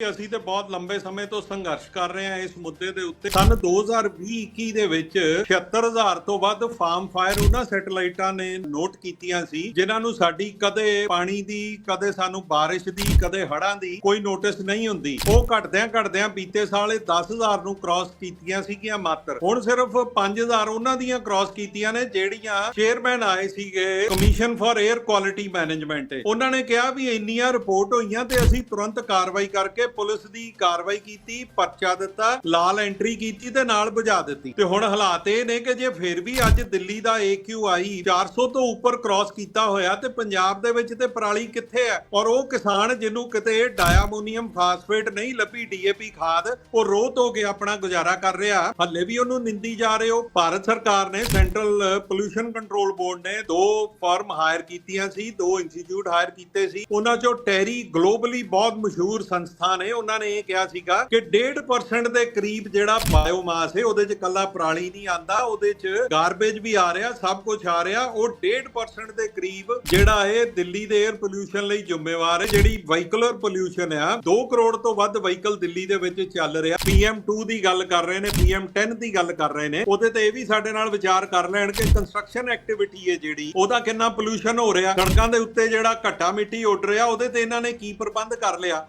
ਅਸੀਂ ਤੇ ਬਹੁਤ ਲੰਬੇ ਸਮੇਂ ਤੋਂ ਸੰਘਰਸ਼ ਕਰ ਰਹੇ ਹਾਂ ਇਸ ਮੁੱਦੇ ਦੇ ਉੱਤੇ। ਸਨ 2020-21 ਦੇ ਵਿੱਚ 76000 ਤੋਂ ਵੱਧ ਫਾਰਮ ਫਾਇਰ ਉਹਨਾਂ ਸੈਟੇਲਾਈਟਾਂ ਨੇ ਨੋਟ ਕੀਤੀਆਂ ਸੀ, ਜਿਨ੍ਹਾਂ ਨੂੰ ਸਾਡੀ ਕਦੇ ਪਾਣੀ ਦੀ, ਕਦੇ ਸਾਨੂੰ ਬਾਰਿਸ਼ ਦੀ, ਕਦੇ ਹੜ੍ਹਾਂ ਦੀ ਕੋਈ ਨੋਟਿਸ ਨਹੀਂ ਹੁੰਦੀ। ਉਹ ਘਟਦਿਆਂ ਘਟਦਿਆਂ ਬੀਤੇ ਸਾਲ ਇਹ 10000 ਨੂੰ ਕ੍ਰਾਸ ਕੀਤੀਆਂ ਸੀਗੀਆਂ ਮਾਤਰ। ਹੁਣ ਸਿਰਫ 5000 ਉਹਨਾਂ ਦੀਆਂ ਕ੍ਰਾਸ ਕੀਤੀਆਂ ਨੇ, ਜਿਹੜੀਆਂ ਚੇਅਰਮੈਨ ਆਏ ਸੀਗੇ commission for air quality management ਉਹਨਾਂ ਨੇ ਕਿਹਾ ਵੀ ਇੰਨੀਆਂ ਰਿਪੋਰਟ ਹੋਈਆਂ ਤੇ ਅਸੀਂ ਤੁਰੰਤ ਕਾਰਵਾਈ ਕਰਕੇ ਪੁਲਿਸ ਦੀ ਕਾਰਵਾਈ ਕੀਤੀ, ਪਰਚਾ ਦਿੱਤਾ, ਲਾਲ ਐਂਟਰੀ ਕੀਤੀ ਤੇ ਨਾਲ ਬੁਝਾ ਦਿੱਤੀ। ਤੇ ਹੁਣ ਹਾਲਾਤ ਇਹ ਨੇ ਕਿ ਜੇ ਫਿਰ ਵੀ ਅੱਜ ਦਿੱਲੀ ਦਾ AQI 400 ਤੋਂ ਉੱਪਰ ਕ੍ਰਾਸ ਕੀਤਾ ਹੋਇਆ ਤੇ ਪੰਜਾਬ ਦੇ ਵਿੱਚ ਤੇ ਪਰਾਲੀ ਕਿੱਥੇ ਹੈ? ਔਰ ਉਹ ਕਿਸਾਨ ਜਿਹਨੂੰ ਕਿਤੇ ਡਾਇਆਮੋਨੀਅਮ ਫਾਸਫੇਟ ਨਹੀਂ ਲੱਭੀ ਡੀਏਪੀ ਖਾਦ, ਉਹ ਰੋਹ ਧੋ ਕੇ ਆਪਣਾ ਗੁਜ਼ਾਰਾ ਕਰ ਰਿਹਾ। ਹੱਲੇ ਵੀ ਉਹਨੂੰ ਨਿੰਦੀ ਜਾ ਰਹੇ ਹੋ। ਭਾਰਤ ਸਰਕਾਰ ਨੇ ਸੈਂਟਰਲ ਪੋਲੂਸ਼ਨ ਕੰਟਰੋਲ ਬੋਰਡ ਨੇ ਦੋ ਫਰਮ ਹਾਇਰ ਕੀਤੀਆਂ ਸੀ, ਦੋ ਇੰਸਟੀਚਿਊਟ ਹਾਇਰ ਕੀਤੇ ਸੀ। ਉਹਨਾਂ ਚੋਂ ਟੈਰੀ ਗਲੋਬਲੀ ਬਹੁਤ ਮਸ਼ਹੂਰ ਸੰਸਥਾ ਨੇ, ਉਹਨਾਂ ਨੇ ਇਹ ਕਿਹਾ ਸੀਗਾ ਕਿ 1.5% ਦੇ ਕਰੀਬ ਜਿਹੜਾ ਬਾਇਓਮਾਸ ਹੈ, ਉਹਦੇ ਚ ਕੱਲਾ ਪਰਾਲੀ ਨਹੀਂ ਆਂਦਾ, ਉਹਦੇ ਚ ਗਾਰਬੇਜ ਵੀ ਆ ਰਿਹਾ, ਸਭ ਕੁਝ ਆ ਰਿਹਾ। ਉਹ 1.5% ਦੇ ਕਰੀਬ ਜਿਹੜਾ ਇਹ ਦਿੱਲੀ ਦੇ 에ਅਰ ਪੋਲੂਸ਼ਨ ਲਈ ਜ਼ਿੰਮੇਵਾਰ ਹੈ, ਜਿਹੜੀ ਵਹੀਕਲਰ ਪੋਲੂਸ਼ਨ ਆ 2 ਕਰੋੜ ਤੋਂ ਵੱਧ ਵਹੀਕਲ ਦਿੱਲੀ ਦੇ ਵਿੱਚ ਚੱਲ ਰਿਹਾ। PM2 ਦੀ ਗੱਲ ਕਰ ਰਹੇ ਨੇ PM10 ਦੀ ਗੱਲ ਕਰ ਰਹੇ ਨੇ, ਉਹਦੇ ਤੇ ਇਹ ਵੀ ਸਾਡੇ ਨਾਲ ਵਿਚਾਰ ਕਰ ਲੈਣ ਕਿ ਕੰਸਟਰਕਸ਼ਨ ਐਕਟੀਵਿਟੀ ਹੈ ਜਿਹੜੀ, ਉਹਦਾ ਕਿੰਨਾ ਪੋਲੂਸ਼ਨ ਹੋ ਰਿਹਾ। ਸੜਕਾਂ ਦੇ ਉੱਤੇ ਜਿਹੜਾ ਘੱਟਾ ਮਿੱਟੀ ਉੱਡ ਰਿਹਾ, ਉਹਦੇ ਤੇ ਇਹਨਾਂ ਨੇ ਕੀ ਪ੍ਰਬੰਧ ਕਰ ਲਿਆ?